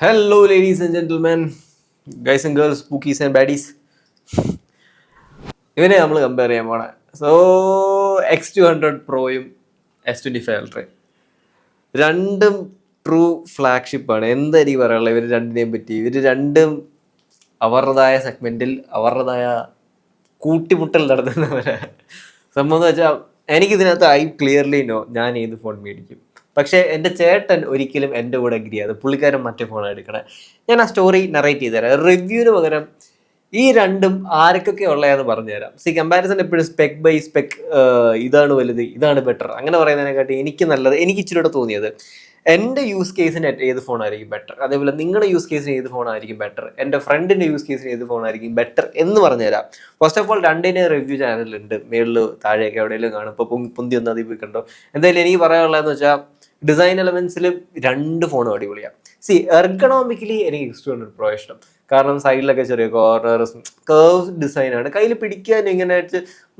Hello ladies and gentleman guys and girls bookies and baddies ഇവനെ നമ്മൾ compare ചെയ്യാൻ പോണേ. സോ എക്സ് ടു ഹൺഡ്രഡ് പ്രോയും എസ് ട്വന്റി ഫൈവ് അൾട്രയും രണ്ടും ട്രൂ ഫ്ലാഗ്ഷിപ്പാണ് എന്തായിരിക്കും പറയാനുള്ളത് ഇവർ രണ്ടിനെയും പറ്റി. ഇവർ രണ്ടും അവരുടേതായ സെഗ്മെന്റിൽ അവരുടേതായ കൂട്ടിമുട്ടൽ നടത്തുന്നവരാ. സംഭവം എന്ന് വെച്ചാൽ എനിക്കിതിനകത്ത് ഐ ക്ലിയർലി നോ ഞാൻ ഏത് ഫോൺ മേടിക്കും. പക്ഷേ എന്റെ ചേട്ടൻ ഒരിക്കലും എന്റെ കൂടെ അഗ്രി ചെയ്യാതെ പുള്ളിക്കാരൻ മറ്റേ ഫോണാണ് എടുക്കണേ. ഞാൻ ആ സ്റ്റോറി നറേറ്റ് ചെയ്ത് തരാം. റിവ്യൂവിന് പകരം ഈ രണ്ടും ആർക്കൊക്കെ ഉള്ളതെന്ന് പറഞ്ഞുതരാം സി കമ്പാരിസൺ എപ്പോഴും സ്പെക് ബൈ സ്പെക് ഇതാണ് വലുത് ഇതാണ് ബെറ്റർ അങ്ങനെ പറയുന്നതിനെക്കാട്ടി എനിക്ക് നല്ലത് എനിക്ക് ഇച്ചിരി കൂടെ തോന്നിയത് എന്റെ യൂസ് കേസിന് ഏത് ഫോണായിരിക്കും ബെറ്റർ അതേപോലെ നിങ്ങളുടെ യൂസ് കേസിന് ഏത് ഫോണായിരിക്കും ബെറ്റർ എന്റെ ഫ്രണ്ടിന്റെ യൂസ് കേസിന് ഏത് ഫോണായിരിക്കും ബെറ്റർ എന്ന് പറഞ്ഞു തരാം. ഫസ്റ്റ് ഓഫ് ഓൾ രണ്ടിന്റെ റിവ്യൂ ചാനലുണ്ട് മേളിൽ താഴെയൊക്കെ എവിടെയെങ്കിലും കാണും. ഇപ്പോൾ പൊന്തി ഒന്നാതി പോയി കണ്ടോ? എന്തായാലും എനിക്ക് പറയാനുള്ളതെന്ന് വെച്ചാൽ ഡിസൈൻ എലമെന്റ്സിൽ രണ്ട് ഫോണും അടിപൊളിയാണ് സി എർഗണോമിക്കലി എനിക്ക് എക്സ് ടു ഹൺഡ്രഡ് പ്രോ ഇഷ്ടം. കാരണം സൈഡിലൊക്കെ ചെറിയ കോർണേഴ്സും കേർവ് ഡിസൈനാണ് കയ്യിൽ പിടിക്കാനും ഇങ്ങനെ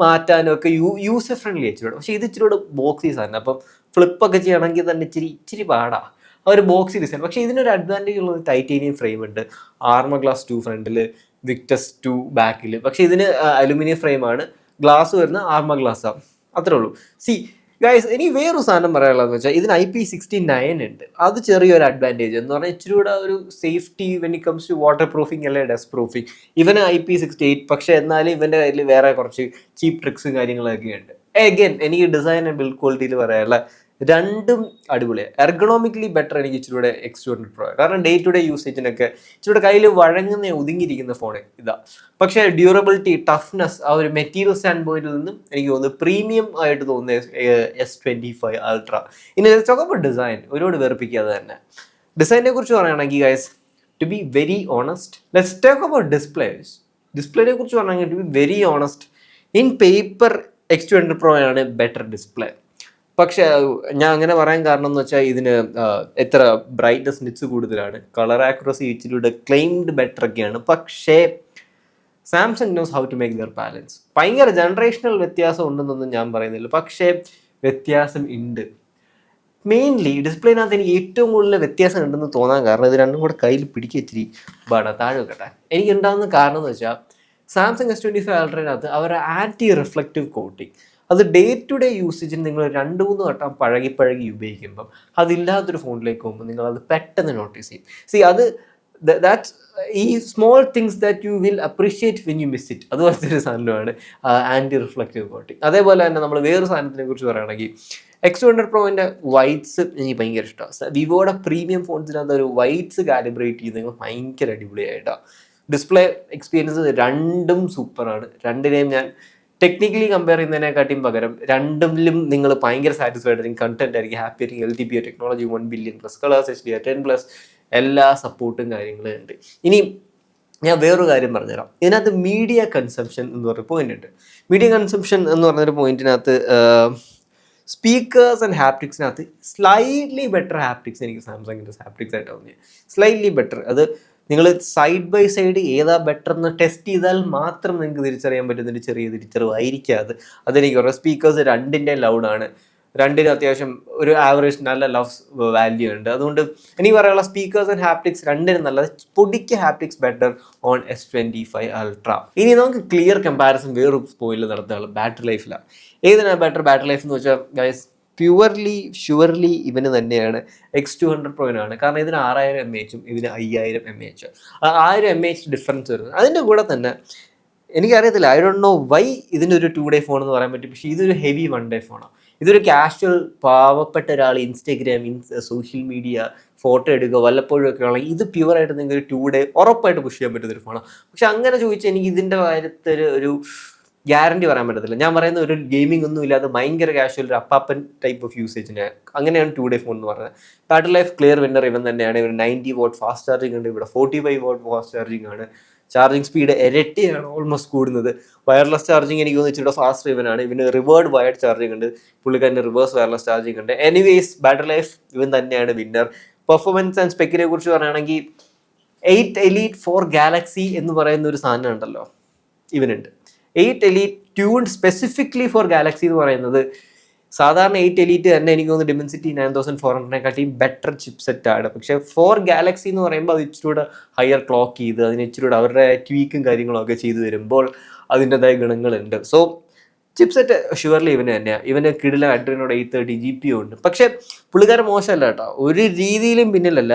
മാറ്റാനും ഒക്കെ യൂ യൂസർ ഫ്രണ്ട്ലി ഇച്ചിരി പക്ഷേ ഇത് ഇച്ചിരി കൂടെ ബോക്സി സാധനം അപ്പം ഫ്ലിപ്പൊക്കെ ചെയ്യണമെങ്കിൽ തന്നെ ഇച്ചിരി ഇച്ചിരി പാടാ. ആ ഒരു ബോക്സി ഡിസൈൻ പക്ഷേ ഇതിനൊരു അഡ്വാന്റേജ് ഉള്ളത് ടൈറ്റേനിയം ഫ്രെയിം ഉണ്ട്. ആർമ ഗ്ലാസ് ടു ഫ്രണ്ടിൽ വിക്ടസ് ടു ബാക്കിൽ പക്ഷേ ഇതിന് അലുമിനിയം ഫ്രെയിമാണ് ഗ്ലാസ് വരുന്ന ആർമ ഗ്ലാസ്സാണ് അത്രേ ഉള്ളൂ. സി ഗൈസ് ഇനി വേറൊരു സാധനം പറയാനുള്ളതെന്ന് വെച്ചാൽ ഇതിന് ഐ പി സിക്സ്റ്റി നയൻ ഉണ്ട്. അത് ചെറിയൊരു അഡ്വാന്റേജ് എന്ന് പറഞ്ഞാൽ ഇച്ചിരി കൂടെ ഒരു safety when it comes to waterproofing അല്ലെ ഡസ്റ്റ് പ്രൂഫിങ് ഇവന് ഐ പി സിക്സ്റ്റി എയ്റ്റ് പക്ഷേ എന്നാലും ഇവന്റെ കയ്യിൽ വേറെ കുറച്ച് ചീപ്പ് ട്രിക്സും കാര്യങ്ങളൊക്കെ ഉണ്ട്. എഗെയിൻ എനിക്ക് ഡിസൈൻ ആൻഡ് ബിൽഡ് ക്വാളിറ്റിയിൽ പറയാനുള്ള രണ്ടും അടിപൊളിയാണ് എർഗണോമിക്കലി ബെറ്റർ എനിക്ക് ഇച്ചിരി കൂടെ എക്സ് ടു പ്രോ കാരണം ഡേ ടു ഡേ യൂസേജിനൊക്കെ ഇച്ചിരി കയ്യിൽ വഴങ്ങുന്ന ഒതുങ്ങിയിരിക്കുന്ന ഫോൺ ഇതാ. പക്ഷേ ഡ്യൂറബിലിറ്റി ടഫ്നെസ് ആ ഒരു മെറ്റീരിയൽ സ്റ്റാൻഡ് പോയിന്റിൽ നിന്നും എനിക്ക് തോന്നുന്നു പ്രീമിയം ആയിട്ട് തോന്നുന്നത് എസ് ട്വന്റി ഫൈവ് അൾട്ര ഇനി ചൊക്കപ്പോൾ ഡിസൈൻ ഒരുപാട് വെറുപ്പിക്കാതെ തന്നെ. ഡിസൈനെ കുറിച്ച് പറയുകയാണെങ്കിൽ guys to be very honest let's talk about displays ഡിസ്പ്ലേനെ കുറിച്ച് പറയുകയാണെങ്കിൽ to be very honest in paper X twenty pro ആണ് ബെറ്റർ ഡിസ്പ്ലേ പക്ഷേ ഞാൻ അങ്ങനെ പറയാൻ കാരണം എന്ന് വെച്ചാൽ ഇതിന് എത്ര ബ്രൈറ്റ്നസ് നിറ്റ്സ് കൂടുതലാണ്. കളർ ആക്യുറസി ഇച്ചിലൂടെ ക്ലെയിംഡ് ബെറ്റർ ഒക്കെയാണ്. പക്ഷേ Samsung knows how to make their balance ഭയങ്കര ജനറേഷണൽ വ്യത്യാസം ഉണ്ടെന്നൊന്നും ഞാൻ പറയുന്നില്ല. പക്ഷേ വ്യത്യാസം ഉണ്ട് മെയിൻലി ഡിസ്പ്ലേനകത്ത് എനിക്ക് ഏറ്റവും കൂടുതൽ വ്യത്യാസം ഉണ്ടെന്ന് തോന്നാൻ കാരണം ഇത് രണ്ടും കൂടെ കയ്യിൽ പിടിക്കുക ഇച്ചിരി ബാടാ താഴെ വെക്കട്ടെ. എനിക്ക് ഉണ്ടാകുന്ന കാരണം എന്ന് വെച്ചാൽ സാംസങ് എസ് ട്വന്റി ഫൈവ് അൾട്രേനകത്ത് അവരുടെ ആന്റി റിഫ്ലക്റ്റീവ് കോട്ടിങ് അത് ഡേ ടു ഡേ യൂസേജിന് നിങ്ങൾ രണ്ട് മൂന്ന് വട്ടം പഴകി പഴകി ഉപയോഗിക്കുമ്പം അതില്ലാത്തൊരു ഫോണിലേക്ക് പോകുമ്പോൾ നിങ്ങൾ അത് പെട്ടെന്ന് നോട്ടീസ് ചെയ്യും. സി അത് ദാറ്റ് ഈ small things that you will appreciate when you miss it അതുപോലത്തെ ഒരു സാധനമാണ് ആന്റി റിഫ്ലക്റ്റീവ് കോട്ടിങ് അതേപോലെ തന്നെ നമ്മൾ വേറൊരു സാധനത്തിനെ കുറിച്ച് പറയുകയാണെങ്കിൽ എക്സ് ടു ഹൺഡ്രഡ് പ്രോവിന്റെ വൈറ്റ്സ് എനിക്ക് ഭയങ്കര ഇഷ്ടമാണ് വിവോയുടെ പ്രീമിയം ഫോൺസിനകത്ത് ഒരു വൈറ്റ്സ് കാലിബ്രേറ്റ് ചെയ്യുന്നത് ഭയങ്കര അടിപൊളിയായിട്ടാണ് ഡിസ്പ്ലേ എക്സ്പീരിയൻസ് രണ്ടും സൂപ്പറാണ് രണ്ടിനെയും ഞാൻ ടെക്നിക്കലി കമ്പയർ ചെയ്യുന്നതിനെക്കാട്ടിയും പകരം രണ്ടിലും നിങ്ങൾ ഭയങ്കര സാറ്റിസ്ഫൈഡ് ആയിരിക്കും. കണ്ടന്റ് ആയിരിക്കും. ഹാപ്പി ആയിരിക്കും. L T P technology one billion plus colours H D ten plus എല്ലാ സപ്പോർട്ടും കാര്യങ്ങളും ഉണ്ട്. ഇനി ഞാൻ വേറൊരു കാര്യം പറഞ്ഞുതരാം. ഇതിനകത്ത് മീഡിയ കൺസംഷൻ എന്ന് പറഞ്ഞ പോയിന്റ് ഉണ്ട്. മീഡിയ കൺസംഷൻ എന്ന് പറഞ്ഞൊരു പോയിന്റിനകത്ത് സ്പീക്കേഴ്സ് ആൻഡ് ഹാപ്റ്റിക്സിനകത്ത് സ്ലൈറ്റ്ലി ബെറ്റർ ഹാപ്റ്റിക്സ് എനിക്ക് സാംസങ്ങിന്റെ ഹാപ്റ്റിക്സ് ആയിട്ട് തോന്നിയത്. സ്ലൈറ്റ്ലി ബെറ്റർ അത് നിങ്ങൾ സൈഡ് ബൈ സൈഡ് ഏതാ ബെറ്റർ എന്ന് ടെസ്റ്റ് ചെയ്താൽ മാത്രം നിങ്ങൾക്ക് തിരിച്ചറിയാൻ പറ്റുന്ന ഒരു ചെറിയ തിരിച്ചറിവായിരിക്കും അത്. അതെനിക്ക് പറയാം. സ്പീക്കേഴ്സ് രണ്ടിന്റെ ലൗഡാണ് രണ്ടിനും അത്യാവശ്യം ഒരു ആവറേജ് നല്ല ലവ് വാല്യൂ ഉണ്ട്. അതുകൊണ്ട് എനിക്ക് പറയാനുള്ള സ്പീക്കേഴ്സ് ആൻഡ് ഹാപ്റ്റിക്സ് രണ്ടിനും നല്ലത്. പൊടിക്ക് haptics better on S twenty five ultra ഇനി നമുക്ക് ക്ലിയർ കമ്പാരിസൺ വേറൊരു പോയിന്റ് നടത്തുകയുള്ളൂ ബാറ്ററി ലൈഫിലാണ് ഏതിനാണ് ബെറ്റർ ബാറ്ററി ലൈഫ് എന്ന് വെച്ചാൽ ഗൈസ് പ്യുവർലി ഷുവർലി ഇവന് തന്നെയാണ്. എക്സ് ടു ഹൺഡ്രഡ് പ്രോയിനാണ് കാരണം ഇതിന് ആറായിരം എം എച്ചും ഇതിന് അയ്യായിരം എം എച്ച് ആയിരം എം എച്ച് ഡിഫറൻസ് വരുന്നത്. അതിന്റെ കൂടെ തന്നെ എനിക്കറിയത്തില്ല ഐ ഡോണ്ട് നോ വൈ ഇതിനൊരു ടു ഡേ ഫോൺ എന്ന് പറയാൻ പറ്റും. പക്ഷേ ഇതൊരു ഹെവി വൺ ഡേ ഫോണാണ് ഇതൊരു കാഷ്വൽ പാവപ്പെട്ട ഒരാൾ ഇൻസ്റ്റാഗ്രാം ഇൻസ് സോഷ്യൽ മീഡിയ ഫോട്ടോ എടുക്കുക വല്ലപ്പോഴും ഒക്കെ ആണെങ്കിൽ ഇത് പ്യുവറായിട്ട് നിങ്ങൾക്ക് ടു ഡേ ഉറപ്പായിട്ട് പുഷ് ചെയ്യാൻ പറ്റുന്ന ഒരു ഫോണാണ് പക്ഷെ അങ്ങനെ ചോദിച്ചാൽ എനിക്ക് ഇതിന്റെ കാര്യത്തിൽ ഒരു ഗ്യാരണ്ടി പറയാൻ പറ്റത്തില്ല. ഞാൻ പറയുന്ന ഒരു ഗെയിമിംഗ് ഒന്നും ഇല്ലാതെ ഭയങ്കര കാഷ്വൽ ഒരു അപ്പാപ്പൻ ടൈപ്പ് ഓഫ് യൂസേജിന് അങ്ങനെയാണ് ടു ഡേ ഫോൺ എന്ന് പറഞ്ഞത് ബാറ്ററി ലൈഫ് ക്ലിയർ വിന്നർ ഇവൻ തന്നെയാണ്. ഇവർ നയന്റി വോട്ട് ഫാസ്റ്റ് ചാർജിങ് ഉണ്ട്. ഇവിടെ forty five watt fast charging ആണ്. ചാർജിങ് സ്പീഡ് ഇരട്ടിയാണ് ഓൾമോസ്റ്റ് കൂടുന്നത്. വയർലെസ് ചാർജിങ് എനിക്ക് തോന്നുന്നു ഇച്ചിരി ഫാസ്റ്റ് ഇവനാണ് ഇവന് റിവേർഡ് വയർഡ് ചാർജിങ് ഉണ്ട്. പുള്ളിക്കാരന് റിവേഴ്സ് വയർലെസ് ചാർജിങ് ഉണ്ട്. എനിവേസ് ബാറ്ററി ലൈഫ് ഇവൻ തന്നെയാണ് വിന്നർ പെർഫോമൻസ് ആൻഡ് സ്പെക്കിനെ കുറിച്ച് പറയുകയാണെങ്കിൽ എയ്റ്റ് എലീറ്റ് ഫോർ ഗാലക്സി എന്ന് പറയുന്ന ഒരു സാധനം ഉണ്ടല്ലോ. ഇവനുണ്ട്. Eight elite tune specifically for Galaxy എന്ന് പറയുന്നത് സാധാരണ എയ്റ്റ് എലീറ്റ് തന്നെ എനിക്ക് തോന്നുന്നു ഡിമെൻസിറ്റി നയൻ തൗസൻഡ് ഫോർ ഹൺഡ്രഡിനെക്കാട്ടിയും ബെറ്റർ ചിപ്പ് സെറ്റ് ആണ്. പക്ഷേ ഫോർ ഗാലക്സി എന്ന് പറയുമ്പോൾ അത് ഇച്ചിരി കൂടെ ഹയർ ക്ലോക്ക് ചെയ്ത് അതിന് ഇച്ചിരി കൂടെ അവരുടെ ട്വീക്കും കാര്യങ്ങളും ഒക്കെ ചെയ്തു വരുമ്പോൾ അതിന്റെതായ ഗുണങ്ങളുണ്ട്. സോ ചിപ്പ് സെറ്റ് ഷുവർലി ഇവന് തന്നെയാണ് ഇവന് കിടില അഡ്രിനോട് എയ്റ്റ് തേർട്ടി ജി പി ഉണ്ട്. പക്ഷേ പുള്ളിക്കാരൻ മോശമല്ല കേട്ടോ. ഒരു രീതിയിലും പിന്നിലല്ല.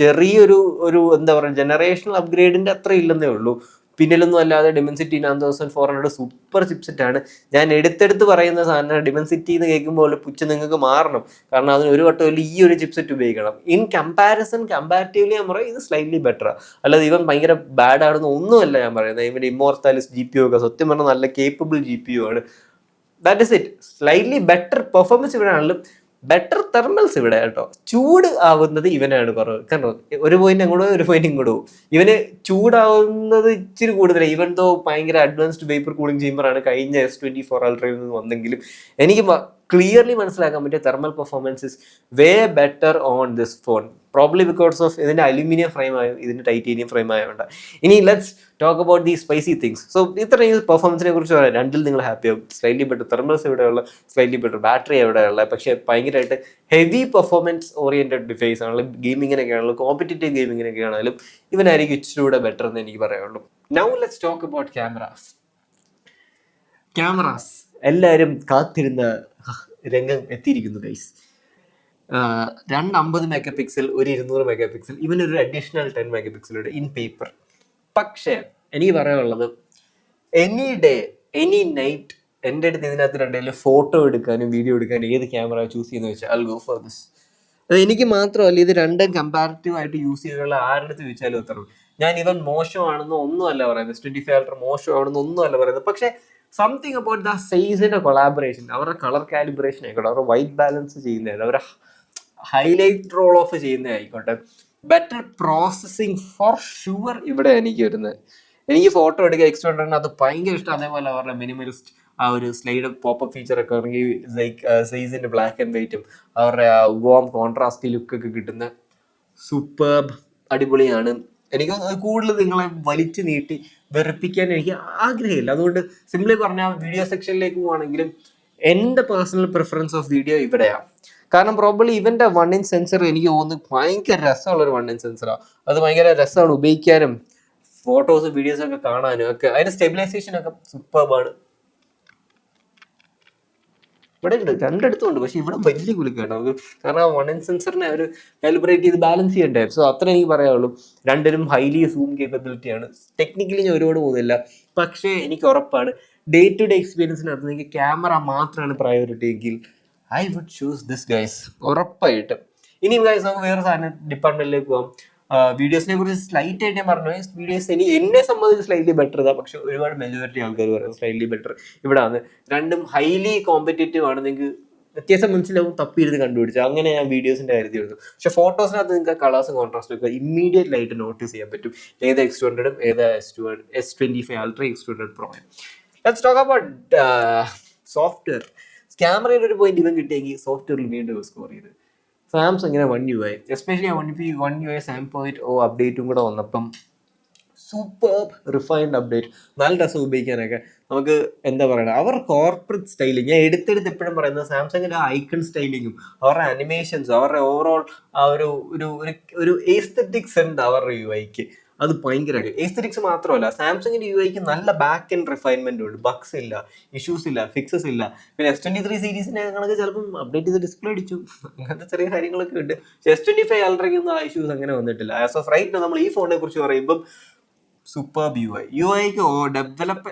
ചെറിയൊരു ഒരു എന്താ പറയുക ജനറേഷണൽ അപ്ഗ്രേഡിന്റെ അത്ര ഇല്ലെന്നേ ഉള്ളൂ. പിന്നിലൊന്നും അല്ലാതെ Dimensity nine thousand four hundred super chipset ആണ്. ഞാൻ എടുത്തെടുത്ത് പറയുന്ന സാധനം ഡിമൻസിറ്റി എന്ന് കേൾക്കുമ്പോൾ പുച്ച് നിങ്ങൾക്ക് മാറണം. കാരണം അതിന് ഒരു വട്ടം ഈ ഒരു ചിപ്സെറ്റ് ഉപയോഗിക്കണം. ഇൻ കമ്പാരിസൺ കമ്പാരിറ്റീവ്ലി ഞാൻ പറയും ഇത് സ്ലൈറ്റ്ലി ബെറ്റർ അല്ലാതെ ഇവൻ ഭയങ്കര ബാഡ് ആണെന്ന് ഒന്നുമല്ല ഞാൻ പറയുന്നത്. ഇവന്റെ ഇമ്മോർത്താലിസ് ജി പി ഒക്കെ സത്യം പറഞ്ഞാൽ നല്ല കേപ്പബിൾ ജി പി യു ആണ്. That is it slightly better performance ഇവിടെ ആണെങ്കിലും ബെറ്റർ തെർമൽസ് ഇവിടെ കേട്ടോ. ചൂട് ആവുന്നത് ഇവനാണ് കുറവ്. കാരണം ഒരു പോയിന്റ് അങ്ങോട്ട് ഒരു പോയിന്റ് ഇങ്ങോട്ട് പോകും ഇവന് ചൂടാവുന്നത് ഇച്ചിരി കൂടുതലാണ് ഇവൻ തോ ഭയങ്കര അഡ്വാൻസ്ഡ് വേപ്പർ കൂളിംഗ് ചേമ്പറാണ് കഴിഞ്ഞ എസ് ട്വന്റി ഫോർ അൾട്രയിൽ നിന്ന് വന്നെങ്കിലും എനിക്ക് ക്ലിയർലി മനസ്സിലാക്കാൻ പറ്റിയ thermal performance is way better on this phone probably because of ഇതിന്റെ അലുമിനിയം ഫ്രെയിം ആയോ ഇതിന്റെ ടൈറ്റേനിയം ഫ്രെയിം ആയതുകൊണ്ട് ഇനി let's talk about the spicy things so ഇത്രയും പെർഫോമൻസിനെ കുറിച്ച് പറയാം. രണ്ടിൽ നിങ്ങൾ ഹാപ്പി ആവും. സ്ലൈറ്റ്ലി ബെറ്റർ തെർമൽസ് എവിടെയുള്ള സ്ലൈറ്റ്ലി ബെറ്റർ ബാറ്ററി എവിടെയുള്ള പക്ഷേ ഭയങ്കരമായിട്ട് ഹെവി പെർഫോമൻസ് ഓറിയന്റഡ് ഡിവൈസ് ആണെങ്കിലും ഗെയിമിങ്ങിനൊക്കെ ആണെങ്കിലും കോമ്പറ്റേറ്റീവ് ഗെയിമിങ്ങിനൊക്കെ ആണെങ്കിലും ഇവനായിരിക്കും ഇച്ചിരി കൂടെ ബെറ്റർ എന്ന് എനിക്ക് പറയുള്ളൂ now let's talk about cameras cameras എല്ലാവരും കാത്തിരുന്ന രംഗം എത്തിയിരിക്കുന്നു ഗൈസ് രണ്ട് അമ്പത് മെഗാ പിക്സൽ ഒരു ഇരുന്നൂറ് മെഗാ പിക്സൽ ഇവനൊരു അഡീഷണൽ ടെൻ മെഗാ പിക്സലുണ്ട് ഇൻ പേപ്പർ പക്ഷേ എനിക്ക് പറയാനുള്ളത് എനി ഡേ എനി നൈറ്റ് എന്റെ അടുത്ത് ഇതിനകത്ത് രണ്ടേലും ഫോട്ടോ എടുക്കാനും വീഡിയോ എടുക്കാനും ഏത് ക്യാമറ ചൂസ് ചെയ്യുന്ന വെച്ചാൽ അൽ ഗോ ഫോർ ദിസ് അത് എനിക്ക് മാത്രമല്ല ഇത് രണ്ടും കമ്പാരിറ്റീവ് ആയിട്ട് യൂസ് ചെയ്തുള്ള ആരുടെ അടുത്ത് ചോദിച്ചാലും ഉത്തരം ഞാൻ ഇവൻ മോശമാണെന്ന് ഒന്നും അല്ല പറയുന്നത്. ട്വന്റി ഫൈവ് അൾട്ര മോശമാണെന്നോ ഒന്നും അല്ല പറയുന്നത്. പക്ഷേ സംതിങ് അബൌട്ട് ദ സൈസിന്റെ കൊളാബറേഷൻ അവരുടെ കളർ കാലിബ്രേഷൻ ആയിക്കോട്ടെ അവരുടെ വൈറ്റ് ബാലൻസ് ചെയ്യുന്നതായിട്ട് അവരുടെ ഹൈലൈറ്റ് റോൾ ഓഫ് ചെയ്യുന്നതായിക്കോട്ടെ. ബെറ്റർ പ്രോസസ്സിങ് ഫോർ ഷുവർ ഇവിടെ എനിക്ക് വരുന്നത് എനിക്ക് ഫോട്ടോ എടുക്കുക എക്സ്ട്രാ അത് ഭയങ്കര ഇഷ്ടം. അതേപോലെ അവരുടെ മിനിമലിസ്റ്റ് ആ ഒരു സ്ലൈഡ് പോപ്പ് ഫീച്ചർ ഒക്കെ ഇറങ്ങി ലൈക്ക് സൈസിന്റെ ബ്ലാക്ക് ആൻഡ് വൈറ്റും അവരുടെ ആ വോം കോൺട്രാസ്റ്റ് ലുക്ക് ഒക്കെ കിട്ടുന്ന സൂപ്പർബ് അടിപൊളിയാണ്. എനിക്ക് കൂടുതൽ നിങ്ങളെ വലിച്ചു നീട്ടി വെറുപ്പിക്കാൻ എനിക്ക് ആഗ്രഹമില്ല. അതുകൊണ്ട് സിംപ്ലി പറഞ്ഞാൽ വീഡിയോ സെക്ഷനിലേക്ക് പോവാണെങ്കിലും എന്റെ പേഴ്സണൽ പ്രിഫറൻസ് ഓഫ് വീഡിയോ ഇവിടെയാണ് കാരണം പ്രോബ്ലി ഇവന്റെ വൺ ഇൻ സെൻസർ എനിക്ക് തോന്നുന്നു ഭയങ്കര രസമുള്ള ഒരു വൺ ഇൻ സെൻസറാണ് അത് ഭയങ്കര രസമാണ് ഉപയോഗിക്കാനും ഫോട്ടോസ് വീഡിയോസും ഒക്കെ കാണാനും ഒക്കെ. അതിന്റെ സ്റ്റെബിലൈസേഷൻ ഒക്കെ സൂപ്പർബാണ് ഇവിടെ ഉണ്ട് രണ്ടിടത്തും പക്ഷെ ഇവിടെ വലിയ കുലുക്കാണ്. നമുക്ക് കാരണം വൺ ഇൻ സെൻസറിനെ അവർ കാലിബ്രേറ്റ് ചെയ്ത് ബാലൻസ് ചെയ്യണ്ടേ. സോ അത്ര എനിക്ക് പറയാനുള്ളൂ. രണ്ടിനും ഹൈലി സൂം കേപ്പബിലിറ്റി ആണ്. ടെക്നിക്കലി ഞാൻ ഒരുപാട് പോകുന്നില്ല. പക്ഷേ എനിക്ക് ഉറപ്പാണ് ഡേ ടു ഡേ എക്സ്പീരിയൻസിനകത്ത് നിങ്ങൾക്ക് ക്യാമറ മാത്രമാണ് പ്രയോറിറ്റി എങ്കിൽ I would choose this guys ഉറപ്പായിട്ടും. ഇനി ഗൈസ് നമുക്ക് വേറെ സാധനം ഡിപ്പാർട്ട്മെന്റിലേക്ക് പോകാം വീഡിയോസിനെ കുറിച്ച് സ്ലൈറ്റ് ആയിട്ട് ഞാൻ പറഞ്ഞു. വീഡിയോസ് ഇനി എന്നെ സംബന്ധിച്ച് സ്ലൈറ്റ്ലി ബെറ്റർ ഇതാ. പക്ഷെ ഒരുപാട് മെജോറിറ്റി ആൾക്കാർ പറയുന്നത് സ്ലൈറ്റ്ലി ബെറ്റർ ഇവിടെ ആണ് രണ്ടും ഹൈലി കോമ്പറ്റേറ്റീവ് ആണ്. നിങ്ങൾക്ക് വ്യത്യാസം മനസ്സിലാവും തപ്പിയിരുന്ന് കണ്ടുപിടിച്ചു. അങ്ങനെ ഞാൻ വീഡിയോസിന്റെ കാര്യത്തിൽ എടുത്തു പക്ഷെ ഫോട്ടോസിനകത്ത് നിങ്ങൾക്ക് കളേഴ്സും കോൺട്രാസ്റ്റും ഒക്കെ ഇമ്മീഡിയറ്റ് ആയിട്ട് നോട്ടീസ് ചെയ്യാൻ പറ്റും. ഏത് എക്സ് ടു ഹൺഡ്രഡും ഏത് S two S twenty five ultra X two hundred pro let's talk about software ക്യാമറയിൽ ഒരു പോയിന്റ് ഇവൻ കിട്ടിയെങ്കിൽ സോഫ്റ്റ്വെയറിൽ വീണ്ടും സ്കോർ ചെയ്ത്. ഇങ്ങനെ one U I especially one P one U I seven point O അപ്ഡേറ്റും കൂടെ വന്നപ്പം സൂപ്പർ റിഫൈൻഡ് അപ്ഡേറ്റ് നല്ല രസം ഉപയോഗിക്കാനൊക്കെ. നമുക്ക് എന്താ പറയുക അവർ കോർപ്പറേറ്റ് സ്റ്റൈലിംഗ് ഞാൻ എടുത്തെടുത്ത് എപ്പോഴും പറയുന്നത് സാംസങ്ങിന്റെ ഐക്കൺ സ്റ്റൈലിങ്ങും അവരുടെ അനിമേഷൻസും അവരുടെ ഓവറോൾ ആ ഒരു ഒരു ഒരു എസ്തറ്റിക് ഉണ്ട് അവരുടെ യു ഐക്ക് അത് ഭയങ്കരമായിട്ട് എസ്തറ്റിക്സ് മാത്രമല്ല സാംസങ്ങിന്റെ യു ഐക്ക് നല്ല ബാക്ക് ആൻഡ് റിഫൈൻമെന്റ് ഉണ്ട്. ബഗ്സ് ഇല്ല ഇഷ്യൂസ് ഇല്ല ഫിക്സസ് ഇല്ല. പിന്നെ എസ് ട്വന്റി ത്രീ സീരീസിനെ കണക്ക് ചിലപ്പം അപ്ഡേറ്റ് ചെയ്ത് ഡിസ്പ്ലേ അടിച്ചു. അങ്ങനത്തെ ചെറിയ കാര്യങ്ങളൊക്കെ ഉണ്ട്. എസ് ട്വന്റി ഫൈവ് അൾട്രയ്ക്കൊന്നും ആ ഇഷ്യൂസ് അങ്ങനെ വന്നിട്ടില്ല. ആസ് ഓഫ് റൈറ്റ് നമ്മൾ ഈ ഫോണിനെ കുറിച്ച് പറയുമ്പം സൂപ്പർ യു ഐ യു ഐക്ക് ഡെവലപ്പ്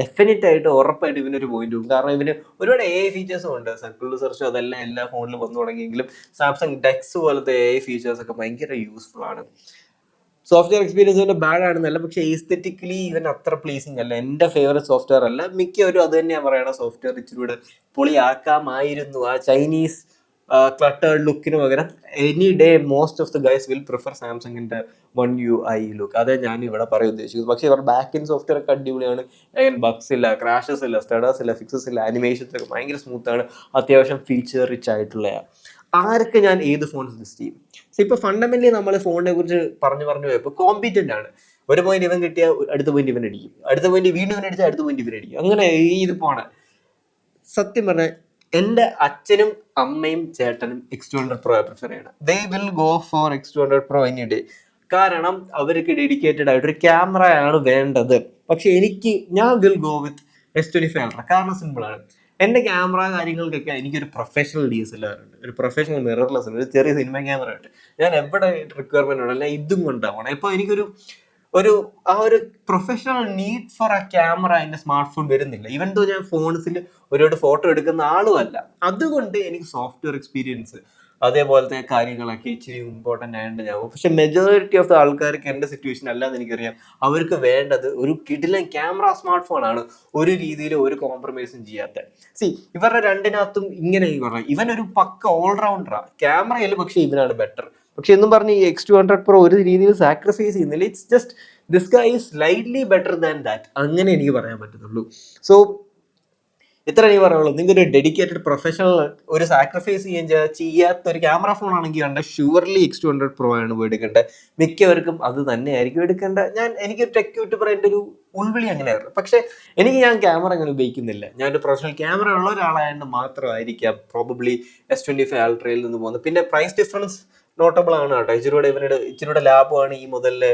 ഡെഫിനറ്റ് ആയിട്ട് ഉറപ്പായിട്ട് ഇവനൊരു പോയിന്റ് ഉണ്ട് കാരണം ഇവന് ഒരുപാട് എ ഐ ഫീച്ചേഴ്സും ഉണ്ട്. സർക്കിൾ സെർച്ചും അതെല്ലാം എല്ലാ ഫോണിലും വന്നു തുടങ്ങിയെങ്കിലും സാംസങ് ഡെക്സ് പോലത്തെ എ ഐ ഫീച്ചേഴ്സ് ഒക്കെ ഭയങ്കര യൂസ്ഫുൾ ആണ്. സോഫ്റ്റ്വെയർ എക്സ്പീരിയൻസ് കൊണ്ട് ബാഡ് ആണെന്നല്ല പക്ഷെ എസ്തെറ്റിക്കലി ഇവൻ അത്ര പ്ലീസിങ് അല്ല. എന്റെ ഫേവറേറ്റ് സോഫ്റ്റ്വെയർ അല്ല. മിക്കവരും അത് തന്നെയാണ് പറയണ സോഫ്റ്റ്വെയർ ഇച്ചിരി കൂടെ പൊളിയാക്കാമായിരുന്നു ആ ചൈനീസ് ക്ലട്ടേഡ് ലുക്കിന് പകരം. Any day most of the guys will prefer സാംസങ്ങിന്റെ വൺ യു ഐ ലുക്ക് അതേ ഞാൻ ഇവിടെ പറയാൻ ഉദ്ദേശിക്കുന്നത്. പക്ഷേ ഇവരുടെ ബാക്ക് ഇൻ സോഫ്റ്റ്വെയർ ഒക്കെ അടിപൊളിയാണ്. ബഗ്സ് ഇല്ല ക്രാഷസ് ഇല്ല സ്റ്റഡേഴ്സ് ഇല്ല ഫിക്സസ് ഇല്ല ആനിമേഷൻസ് ഒക്കെ ഭയങ്കര സ്മൂത്ത് ആണ്. അത്യാവശ്യം ഫീച്ചർ റിച്ച് ആയിട്ടുള്ള ആർക്ക് ഞാൻ ഏത് ഫോൺ സജസ്റ്റ് ചെയ്യും? സോ ഇപ്പൊ ഫണ്ടമെന്റലി നമ്മൾ ഫോണിനെ കുറിച്ച് പറഞ്ഞു പറഞ്ഞു പോയപ്പോൾ കോമ്പിറ്റന്റ് ആണ്. ഒരു പോയിന്റ് ഇവൻ കിട്ടിയ അടുത്ത പോയിന്റ് ഇവൻ അടിക്കും. അടുത്ത പോയിന്റ് വീണ്ടും ഇവൻ അടിച്ചാൽ അടുത്ത പോയിന്റ് ഇവൻ അടിക്കും. അങ്ങനെ ഇത് പോണ. സത്യം പറഞ്ഞാൽ എന്റെ അച്ഛനും അമ്മയും ചേട്ടനും X two hundred pro prefer ചെയ്യണം. They will go for X two hundred pro any day കാരണം അവർക്ക് ഡെഡിക്കേറ്റഡ് ആയിട്ട് ഒരു ക്യാമറയാണ് വേണ്ടത്. പക്ഷെ എനിക്ക് ഞാൻ will go with S twenty five ultra കാരണം സിമ്പിൾ ആണ്. എന്റെ ക്യാമറ കാര്യങ്ങൾക്കൊക്കെ എനിക്കൊരു professional D S L R ഉണ്ട് ഒരു പ്രൊഫഷണൽ മിറർലെസ് ഉണ്ട്. ഒരു ചെറിയ സിനിമ ക്യാമറ ഉണ്ട്. ഞാൻ എവിടെ റിക്വയർമെന്റ് ഉണ്ട് അല്ല ഇതും കൊണ്ടാവണം ഇപ്പോൾ എനിക്കൊരു ഒരു ആ ഒരു പ്രൊഫഷണൽ നീഡ് ഫോർ ആ ക്യാമറ എന്റെ സ്മാർട്ട് ഫോൺ വരുന്നില്ല. ഈവൻ തോ ഞാൻ ഫോൺസിൽ ഒരുപാട് ഫോട്ടോ എടുക്കുന്ന ആളുമല്ല അതുകൊണ്ട് എനിക്ക് സോഫ്റ്റ്വെയർ എക്സ്പീരിയൻസ് അതേപോലത്തെ കാര്യങ്ങളൊക്കെ ഇച്ചിരി ഇമ്പോർട്ടന്റ് ആയതുകൊണ്ട് ഞാൻ പോകും. പക്ഷെ മെജോറിറ്റി ഓഫ് ദ ആൾക്കാർക്ക് എന്റെ സിറ്റുവേഷൻ അല്ലാന്ന് എനിക്കറിയാം. അവർക്ക് വേണ്ടത് ഒരു കിടിലൻ ക്യാമറ സ്മാർട്ട് ഫോണാണ് ഒരു രീതിയിൽ ഒരു കോംപ്രമൈസും ചെയ്യാത്ത. സി ഇവരുടെ രണ്ടിനകത്തും ഇങ്ങനെ പറഞ്ഞു ഇവൻ ഒരു പക്ക ഓൾറൗണ്ടറാണ് ക്യാമറയിൽ പക്ഷേ ഇവനാണ് ബെറ്റർ പക്ഷെ എന്നും പറഞ്ഞ് ഈ എക്സ് ടു ഹൺഡ്രഡ് പ്രോ ഒരു രീതിയിൽ സാക്രിഫൈസ് ചെയ്യുന്നില്ല. It's just this guy is slightly better than that അങ്ങനെ എനിക്ക് പറയാൻ പറ്റുന്നുള്ളൂ സോ ഇത്ര എനിക്ക് പറയുള്ളൂ. നിങ്ങൾക്ക് ഒരു ഡെഡിക്കേറ്റഡ് പ്രൊഫഷണൽ ഒരു സാക്രിഫൈസ് ചെയ്യാൻ ചെയ്യാത്ത ഒരു ക്യാമറ ഫോൺ ആണെങ്കിൽ കണ്ട? Surely X two hundred pro ആണ് എടുക്കേണ്ടത്. മിക്കവർക്കും അത് തന്നെയായിരിക്കും എടുക്കേണ്ടത്. ഞാൻ എനിക്ക് ടെക് യൂട്യൂബർ എന്റെ ഒരു ഉൾവിളി അങ്ങനെയായിരുന്നു. പക്ഷേ എനിക്ക് ഞാൻ ക്യാമറ അങ്ങനെ ഉപയോഗിക്കുന്നില്ല. ഞാൻ ഒരു പ്രൊഫഷണൽ ക്യാമറ ഉള്ള ഒരാളായതുകൊണ്ട് മാത്രമായിരിക്കാം പ്രോബബ്ലി എസ് ട്വന്റി ഫൈവ് അൾട്രയിൽ നിന്ന് പോകുന്നത്. പിന്നെ പ്രൈസ് ഡിഫറൻസ് നോട്ടബിൾ ആണ് കേട്ടോ. ഇച്ചിരൂടെ ഇവരുടെ ഇച്ചിരൂടെ ലാഭമാണ് ഈ മുതലിൽ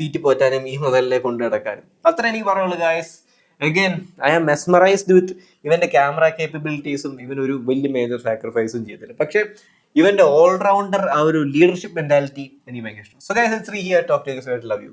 തീറ്റി പോറ്റാനും ഈ മുതലിലെ കൊണ്ടു നടക്കാനും അത്ര എനിക്ക് പറയുള്ളൂ guys again I am mesmerised with ഇവന്റെ ക്യാമറ കേപ്പബിലിറ്റീസും ഇവൻ ഒരു വലിയ മേജർ സാക്രിഫൈസും ചെയ്തില്ല പക്ഷേ ഇവന്റെ ഓൾറൗണ്ടർ ആ ഒരു ലീഡർഷിപ്പ് മെന്റാലിറ്റി എനിക്ക് ഭയങ്കര ഇഷ്ടം so guys it's here talk to love you